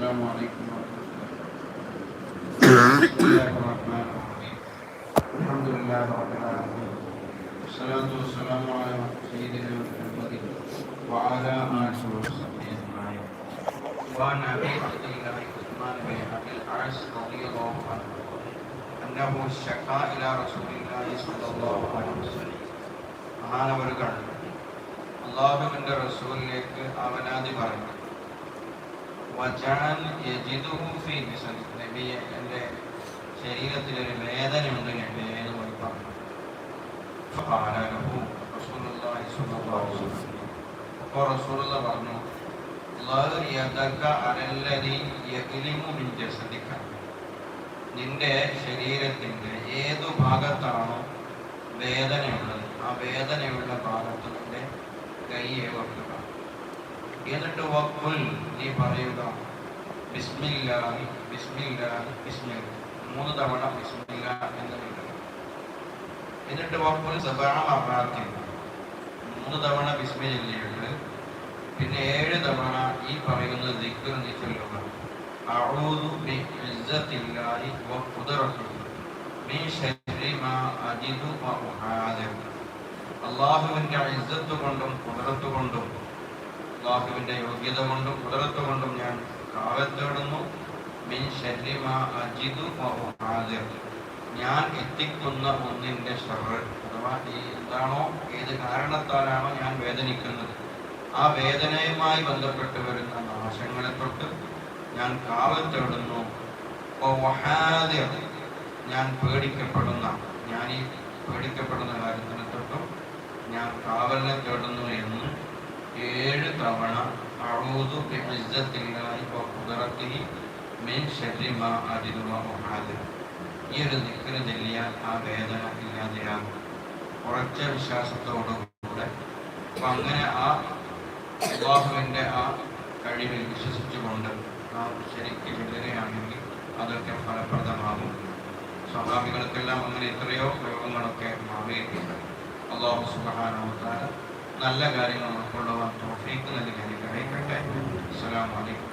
السلام عليكم ورحمة الله بسم الله الرحمن الرحيم الحمد لله رب العالمين والصلاة والسلام على سيدنا محمد وعلى آله وصحبه أجمعين وعن أبي عبد الله عثمان بن أبي العاص رضي الله عنه أنه شكا إلى رسول الله صلى الله عليه وسلم മഹാനവറുകൾ അള്ളാഹുവിൻ്റെ റസൂലിലേക്ക് അവനാദി പറഞ്ഞു നബി എന്റെ ശരീരത്തിൽ ഒരു വേദനയുണ്ട് നബി എന്ന് പഠിപ്പാണ് റസൂലുള്ള പറഞ്ഞു നിന്റെ ശരീരത്തിന്റെ ഏതു ഭാഗത്താണോ വേദനയുള്ളത് ആ വേദനയുള്ള ഭാഗത്ത് നിന്റെ കൈ വെക്കുക എന്നിട്ട് വക്കുൽ നീ പറയുക ബിസ്മില്ലാഹി ബിസ്മില്ലാഹി ബിസ്മിൽ മൂന്ന് തവണ ബിസ്മില്ല എന്ന് പറയുക എന്നിട്ട് വക്കുൽ സബാമാക്കി മൂന്ന് തവണ ബിസ്മില്ലുണ്ട് പിന്നെ ഏഴ് തവണ ഈ പറയുന്ന ദിക്കർ നീ ചൊല്ലുക. ഇസ്സത്തില്ലാഹി വ ഖുദ്റത്തിഹി മിൻ ശർരി മാ അജിദു വ ഉഹാദിർ അള്ളാഹുവിന്റെ ഇസ്സത്ത് കൊണ്ടും കുതിരത്ത് കൊണ്ടും അള്ളാഹുവിന്റെ യോഗ്യത കൊണ്ടും കുതിരത്ത് കൊണ്ടും ഞാൻ കാവത്തേടുന്നു മിൻ അജിദു ഞാൻ എത്തിക്കുന്ന ഒന്നിന്റെ ഷർറ് അഥവാ ഈ എന്താണോ ഏത് കാരണത്താലാണോ ഞാൻ വേദനിക്കുന്നത്. ആ വേദനയുമായി ബന്ധപ്പെട്ട് വരുന്ന നാശങ്ങളെ തൊട്ട് ഞാൻ കാവത്തേടുന്നു ഞാൻ പേടിക്കപ്പെടുന്ന ഞാൻ ഈ പേടിക്കപ്പെടുന്ന കാര്യത്തിനെ തൊട്ടും ഞാൻ കാവലിനെ തേടുന്നു എന്ന് ഏഴ് തവണ അഴൂതു ബിഇസ്സത്തില്ലാഹി വ ഖുദ്റത്തിഹി മിൻ ശർരി മാ അജിദു വ ഉഹാദിർ ഈ ഒരു ദിക്റ് ചൊല്ലിയാൽ ആ വേദന ഇല്ലാതെയാകും. ഉറച്ച വിശ്വാസത്തോടുകൂടെ അപ്പം അങ്ങനെ ആ അള്ളാഹുവിന്റെ ആ കഴിവിൽ വിശ്വസിച്ചുകൊണ്ട് നാം ശരിക്ക് ചൊല്ലുകയാണെങ്കിൽ അതൊക്കെ ഫലപ്രദമാകും. സ്വാഭാവികൾക്കെല്ലാം അങ്ങനെ എത്രയോ രോഗങ്ങളൊക്കെ മാറിയിട്ടുണ്ട്. അള്ളാഹു സുബാനോത്താല നല്ല കാര്യങ്ങൾ ഉൾക്കൊള്ളുവാൻ തോഫീക്ക് നൽകി അനുഗ്രഹിക്കട്ടെ. അസ്സലാമു അലൈക്കും